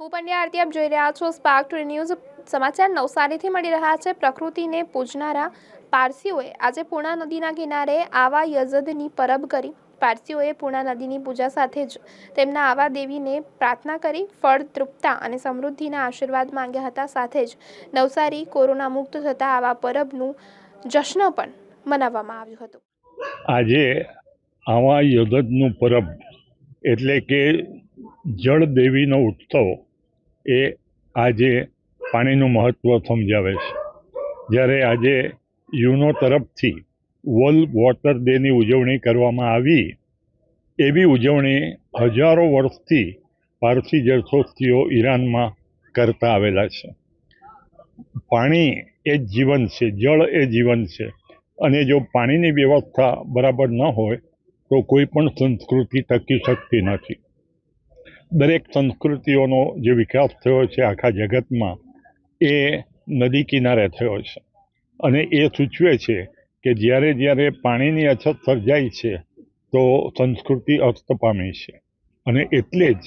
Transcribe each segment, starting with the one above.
હું પંડ્યા આરતી આપ જોઈ રહ્યા છો સ્પાર્ક ટુ ન્યૂઝ સમાચાર નવસારીથી મળી રહ્યા છે. પ્રકૃતિને પૂજનારા પારસીઓએ આજે પૂર્ણા નદીના કિનારે આવા યઝદની પરબ કરી. પારસીઓએ પૂર્ણા નદીની પૂજા સાથે જ તેમના આવા દેવીને પ્રાર્થના કરી, ફળ તૃપ્તા અને સમૃદ્ધિના આશીર્વાદ માંગ્યા હતા. સાથે જ નવસારી કોરોના મુક્ત થતા આવા પરબનું જશ્ન પણ મનાવવામાં આવ્યું હતું. આજે આવા યગદનું પરબ એટલે કે જળ દેવીનો ઉત્સવ એ આજે પાણીનું મહત્ત્વ સમજાવે છે. જ્યારે આજે યુનો તરફથી વર્લ્ડ વોટર ડેની ઉજવણી કરવામાં આવી, એવી ઉજવણી હજારો વર્ષથી પારસી જળશોષીઓ ઈરાનમાં કરતા આવેલા છે. પાણી એ જ જીવન છે, જળ એ જીવન છે. અને જો પાણીની વ્યવસ્થા બરાબર ન હોય, તો કોઈ પણ સંસ્કૃતિ ટકી શકતી નથી. દરેક સંસ્કૃતિઓનો જે વિકાસ થયો છે આખા જગતમાં, એ નદી કિનારે થયો છે. અને એ સૂચવે છે કે જ્યારે જ્યારે પાણીની અછત સર્જાય છે, તો સંસ્કૃતિ અસ્ત પામે છે. અને એટલે જ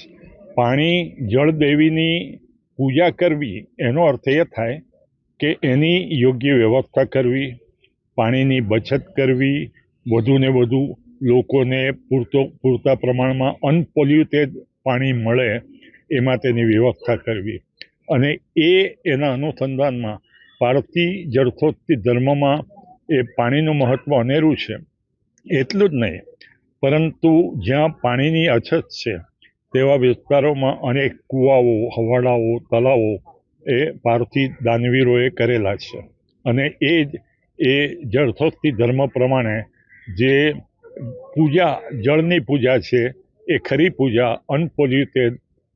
પાણી જળદેવીની પૂજા કરવી, એનો અર્થ એ થાય કે એની યોગ્ય વ્યવસ્થા કરવી, પાણીની બચત કરવી, વધુને વધુ લોકોને પૂરતો, પૂરતા પ્રમાણમાં અનપોલ્યુટેડ પાણી મળે એ માટેની વ્યવસ્થા કરવી. અને એ એના અનુસંધાનમાં પારસી જળશોષી ધર્મમાં એ પાણીનું મહત્ત્વ અનેરું છે. એટલું જ નહીં, પરંતુ જ્યાં પાણીની અછત છે, તેવા વિસ્તારોમાં અનેક કૂવાઓ, હવાડાઓ, તળાવો એ પારસી દાનવીરોએ કરેલા છે. અને એ જ, એ જળશોષી ધર્મ પ્રમાણે જે પૂજા, જળની પૂજા છે એ ખરી પૂજા અનપોલ્યુટેડ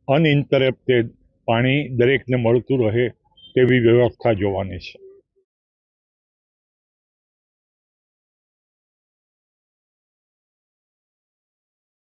અનઇન્ટરપ્ટેડ પાણી દરેકને મળતું રહે તેવી વ્યવસ્થા જોવાની છે.